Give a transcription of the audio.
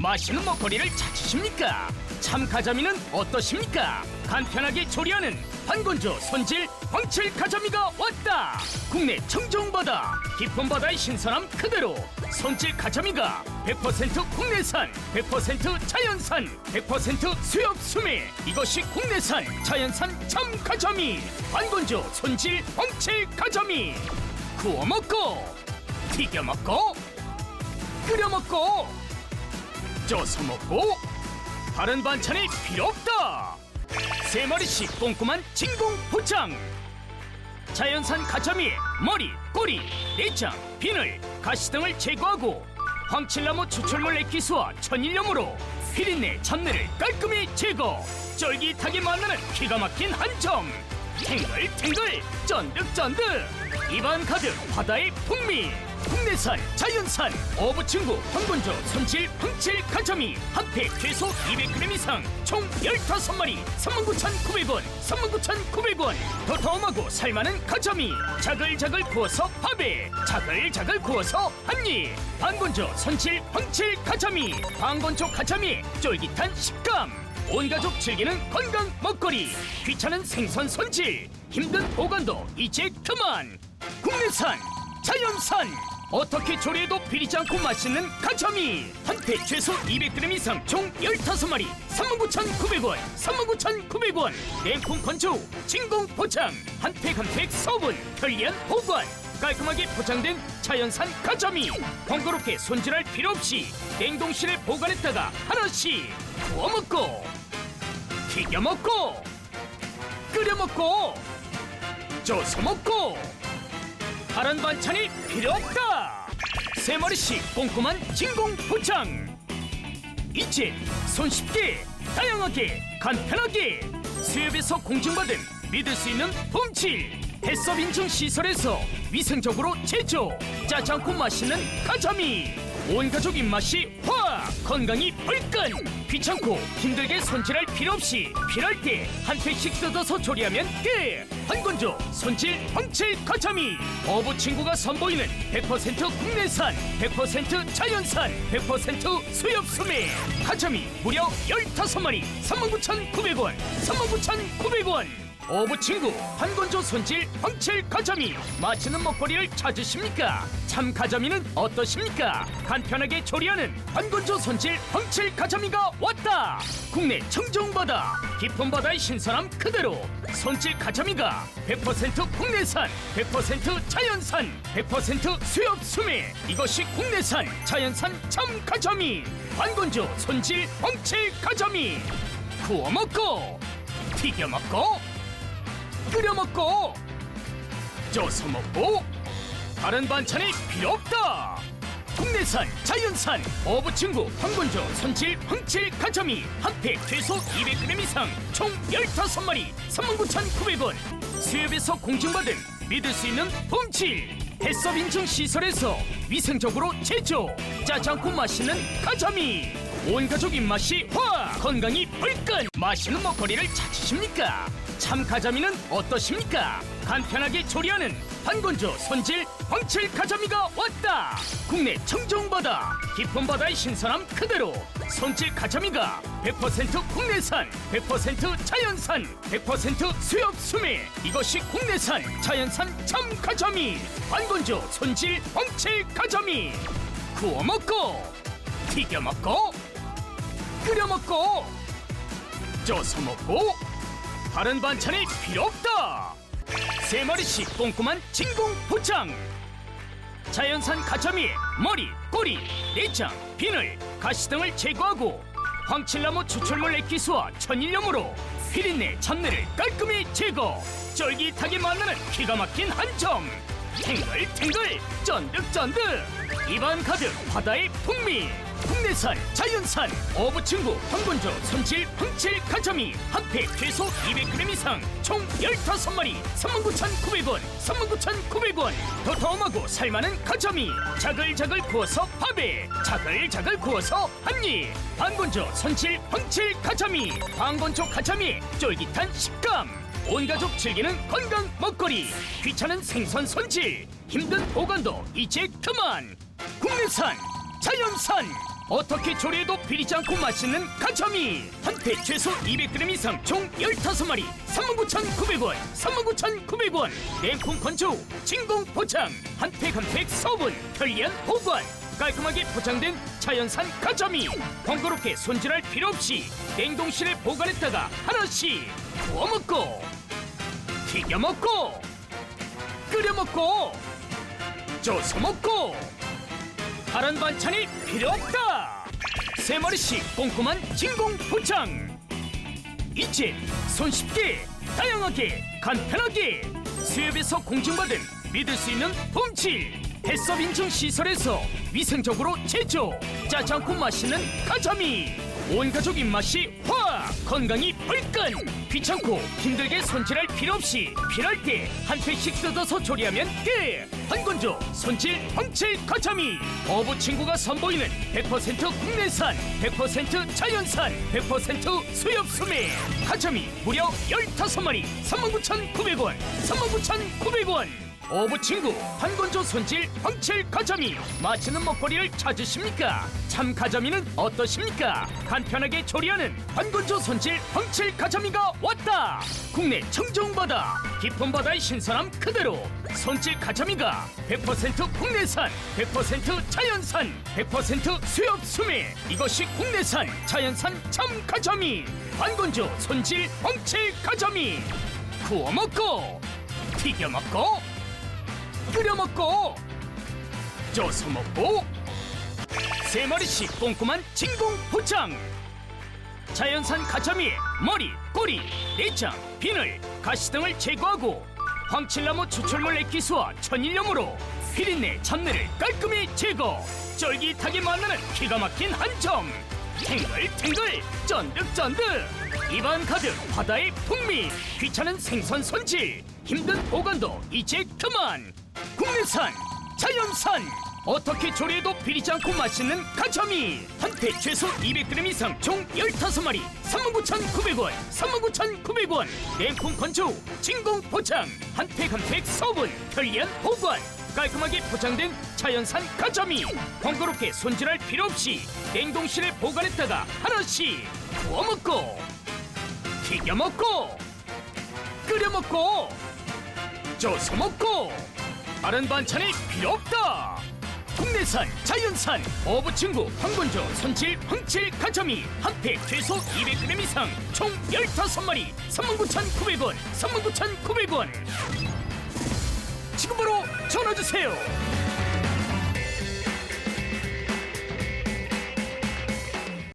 맛있는 먹거리를 찾으십니까? 참 가자미는 어떠십니까? 간편하게 조리하는 반건조 손질 황칠 가자미가 왔다! 국내 청정 바다, 깊은 바다의 신선함 그대로 손질 가자미가 100% 국내산, 100% 자연산, 100% 수협 수매 이것이 국내산 자연산 참 가자미 반건조 손질 황칠 가자미 구워 먹고 튀겨 먹고 끓여 먹고 쪄서 먹고 다른 반찬이 필요 없다. 세 마리씩 꼼꼼한 진공 포장. 자연산 가자미 머리 꼬리 내장 비늘 가시 등을 제거하고 황칠나무 추출물 액기수와 천일염으로 비린내 잡내를 깔끔히 제거. 쫄깃하게 만드는 기가 막힌 한점 탱글탱글 쫀득쫀득. 입안 가득 바다의 풍미 국내산 자연산 어부친구 황건조 손질 황칠 가자미 한팩 최소 200g 이상. 총 15마리. 39,900원 39,900원. 도톰하고 살만한 가자미 자글자글 구워서 밥에. 자글자글 구워서 한입. 반건조 손질 황칠 가자미 반건조 가자미 쫄깃한 식감. 온 가족 즐기는 건강 먹거리. 귀찮은 생선 손질. 힘든 보관도 이제 그만. 국내산 자연산 어떻게 조리해도 비리지 않고 맛있는 가자미 한 팩 최소 200g 이상 총 15마리. 39,900원. 39,900원. 냉풍 건조 후 진공 포장. 한 팩 한 팩 소분 편리한 보관. 깔끔하게 포장된 자연산 가자미 번거롭게 손질할 필요 없이 냉동실에 보관했다가 하나씩 구워 먹고 튀겨 먹고 끓여 먹고 쪄서 먹고 다른 반찬이 필요 없다. 세 마리씩 꼼꼼한 진공 포장. 이제 손쉽게 다양하게 간편하게. 수협에서 공증받은 믿을 수 있는 봄칠 해썹 인증 시설에서 위생적으로 제조. 짜지 않고 맛있는 가자미 온 가족 입맛이 확 건강이 벌끈. 귀찮고 힘들게 손질할 필요 없이 필요할 때 한 팩씩 뜯어서 조리하면 끝. 한건조 손질 황칠 가자미 어부 친구가 선보이는 100% 국내산 100% 자연산 100% 수협 수매. 가자미 무려 15마리. 39,900원. 39,900원 어부 친구 한건조 손질 황칠 가자미 맛있는 먹거리를 찾으십니까? 참 가자미는 어떠십니까? 간편하게 조리하는 한건조 손질 황칠 가자미가 왔다. 국내 청정바다 깊은 바다의 신선함 그대로. 손질 가자미가 100% 국내산 100% 자연산 100% 수협 수매. 이것이 국내산 자연산 참 가자미 한건조 손질 황칠 가자미 구워 먹고 튀겨 먹고 끓여 먹고! 쪄서 먹고! 다른 반찬이 필요 없다! 국내산 자연산 어부친구 황건조 손질 황칠 가자미 한팩 최소 200g 이상 총 15마리 39,900원. 수협에서 공증받은 믿을 수 있는 봄칠! 해썹 인증 시설에서 위생적으로 제조! 짜지 않고 맛있는 가자미! 온 가족 입맛이 확! 건강이 벌끈! 맛있는 먹거리를 찾으십니까? 참 가자미는 어떠십니까? 간편하게 조리하는 반건조 손질 황칠 가자미가 왔다! 국내 청정바다 깊은 바다의 신선함 그대로! 손질 가자미가 100% 국내산 100% 자연산 100% 수협 수매! 이것이 국내산 자연산 참 가자미! 반건조 손질 황칠 가자미! 구워 먹고 튀겨 먹고 끓여 먹고 쪄서 먹고 다른 반찬이 필요 없다. 세 마리씩 꼼꼼한 진공 포장. 자연산 가자미 머리 꼬리 내장 비늘 가시 등을 제거하고 황칠나무 추출물 액기수와 천일염으로 비린내 잡내를 깔끔히 제거. 쫄깃하게 만드는 기가 막힌 한점 탱글탱글 쫀득쫀득. 입안 가득 바다의 풍미 국내산 자연산 어부친구 황건조 손질 황칠 가자미 한팩 최소 200g 이상. 총 15마리. 39,900원. 39,900원. 도톰하고 살만한 가자미 자글자글 구워서 밥에. 자글자글 구워서 한입. 반건조 손질 황칠 가자미 반건조 가자미 쫄깃한 식감. 온 가족 즐기는 건강 먹거리. 귀찮은 생선 손질. 힘든 보관도 이제 그만. 국내산 자연산 어떻게 조리해도 비리지 않고 맛있는 가자미 한팩 최소 200g 이상 총 15마리. 39,900원. 39,900원. 냉풍 건조 후 진공 포장. 한팩한팩 소분 편리한 보관. 깔끔하게 포장된 자연산 가자미 번거롭게 손질할 필요 없이 냉동실에 보관했다가 하나씩 구워 먹고 튀겨 먹고 끓여 먹고 쪄서 먹고 다른 반찬이 필요 없다. 세 마리씩 꼼꼼한 진공 포장. 이제 손쉽게 다양하게 간편하게. 수협에서 공증받은 믿을 수 있는 품질 해썹 인증 시설에서 위생적으로 제조. 짜지 않고 맛있는 가자미. 온 가족 입맛이 확 건강이 불끈. 귀찮고 힘들게 손질할 필요 없이 필요할 때 한 팩씩 뜯어서 조리하면 끝. 한건조 손질 황칠 가자미 어부 친구가 선보이는 100% 국내산 100% 자연산 100% 수협 수매. 가자미 무려 15마리 39,900원 39,900원 어부 친구 한건조 손질 황칠 가자미. 맛있는 먹거리를 찾으십니까? 참 가자미는 어떠십니까? 간편하게 조리하는 한건조 손질 황칠 가자미가 왔다. 국내 청정바다 깊은 바다의 신선함 그대로. 손질 가자미가 100% 국내산 100% 자연산 100% 수협 수매. 이것이 국내산 자연산 참 가자미. 한건조 손질 황칠 가자미. 구워 먹고 튀겨 먹고 끓여 먹고! 쪄서 먹고! 세 마리씩 꼼꼼한 진공 포장! 자연산 가자미의 머리, 꼬리, 내장, 비늘, 가시 등을 제거하고 황칠나무 추출물 액기수와 천일염으로 비린내, 잡내를 깔끔히 제거! 쫄깃하게 만드는 기가 막힌 한점 탱글탱글 쫀득쫀득! 입안 가득 바다의 풍미! 귀찮은 생선 손질 힘든 보관도 이제 그만 국내산 자연산. 어떻게 조리해도 비리지 않고 맛있는 가자미. 한 팩 최소 200g 이상 총 15마리. 39,900원 39,900원. 냉풍 건조 후 진공 포장. 한 팩 한 팩 소분 편리한 보관. 깔끔하게 포장된 자연산 가자미. 번거롭게 손질할 필요 없이 냉동실에 보관했다가 하나씩 구워 먹고 튀겨 먹고 끓여 먹고 쪄서 먹고 다른 반찬이 필요 없다. 국내산 자연산 어부친구 황건조 손질 황칠 가자미 한팩 최소 200g 이상 총 15마리 39,900원 39,900원. 지금 바로 전화주세요